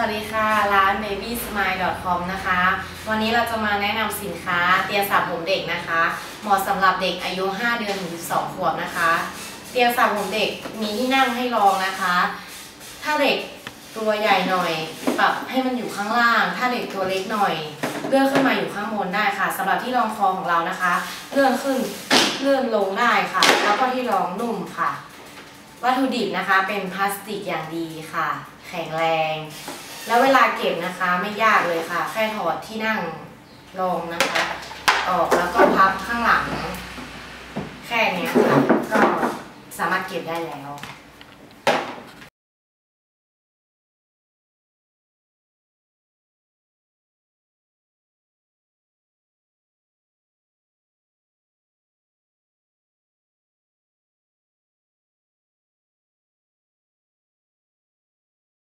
วัสดีค่ะ ร้าน babysmile.com นะคะ วันนี้เราจะมาแนะนำสินค้าเตียงสระผมเด็กนะคะ เหมาะสำหรับเด็กอายุ 5 เดือนถึง12ขวบนะคะ เตียงสระผมเด็กมีที่นั่งให้รองนะคะ ถ้าเด็กตัวใหญ่หน่อย ปรับให้มันอยู่ข้างล่าง ถ้าเด็กตัวเล็กหน่อย เลื่อนขึ้นมาอยู่ข้างบนได้ค่ะสำหรับที่รองคอของเรานะคะ เลื่อนขึ้นเลื่อนลงได้ค่ะ แล้วก็ที่รองนุ่มค่ะ วัตถุดิบนะคะเป็นพลาสติกอย่างดีค่ะ แข็งแรง แล้วเวลาเก็บนะคะไม่ยากเลยค่ะ แค่ถอดที่นั่งรองนะคะ ออกแล้วก็พับข้างหลัง แค่เนี้ยค่ะก็สามารถเก็บได้แล้ว